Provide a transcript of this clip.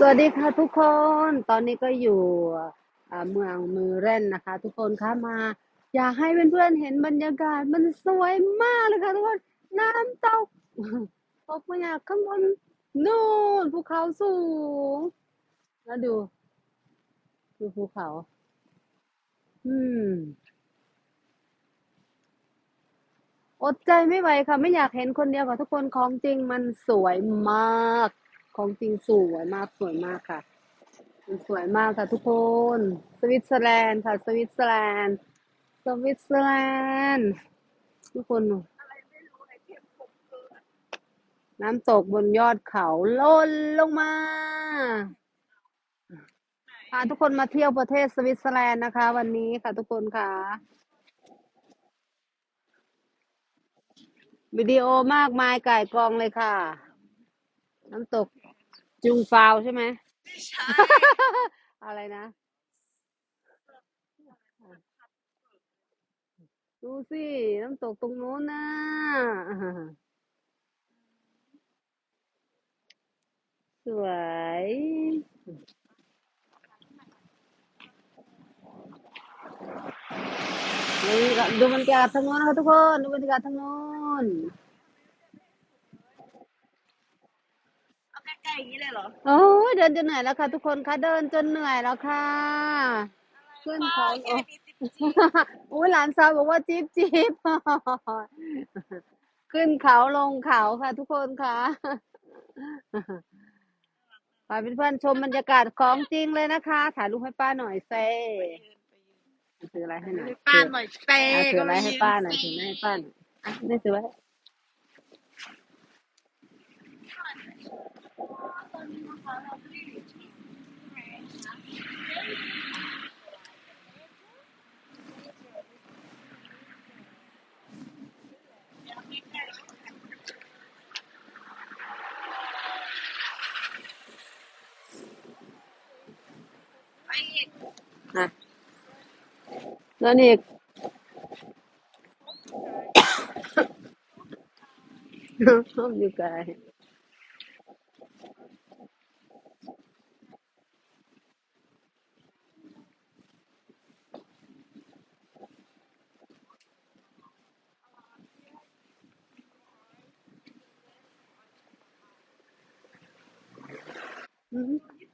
สวัสดีค่ะทุกคน ตอนนี้ก็อยู่เมืองมือเร่นนะคะ ทุกคนคะมา อยากให้เพื่อนๆเห็นบรรยากาศมันสวยมากเลยค่ะทุกคน น้ำตกตกมาจากข้างบนนู่นภูเขาสูง แล้วดูดูภูเขา อืม อดใจไม่ไหวค่ะ ไม่อยากเห็นคนเดียวค่ะทุกคนของจริงมันสวยมาก ของจริงสวยมากสวยมากค่ะ สวยมากค่ะทุกคน สวิตเซอร์แลนด์ค่ะ สวิตเซอร์แลนด์ สวิตเซอร์แลนด์ ทุกคน น้ำตกบนยอดเขาล่นลงมาพาทุกคนมาเที่ยวประเทศสวิตเซอร์แลนด์นะคะ วันนี้ค่ะทุกคนค่ะวิดีโอมากมายก่ายกองเลยค่ะ น้ำตก จุงฟาวใช่ไหม ใช่ อะไรนะ ดูสิ น้ำตกตรงโน้นน่ะสวยนี่ก็ดูบรรยากาศทางโน้นนะคะทุกคน ดูบรรยากาศทางโน้น เอาใกล้ๆอย่างนี้เลยเหรอโอ้ยเดินจนเหนื่อยแล้วค่ะ ทุกคนคะเดินจนเหนื่อยแล้วค่ะขึ้นเขาแค่โอ้นี้จิ๊บจิ๊บอุ้ยหลานสาวบอกว่าจิ๊บจิ๊บขึ้นเขาลงเขาค่ะ ทุกคนค่ะพาเพื่อนๆชมบรรยากาศของจริงเลยนะคะถ่ายรูปให้ป้าหน่อยเซ่ถืออะไรให้หน่อยให้ป้าหน่อยเซ่อะถือก็อะไรไม่ให้ยืนป้าหน่อยสิถือให้ป้าหน่อยอะนี่ถือไว้ อะแล้วนี่ mmhmm.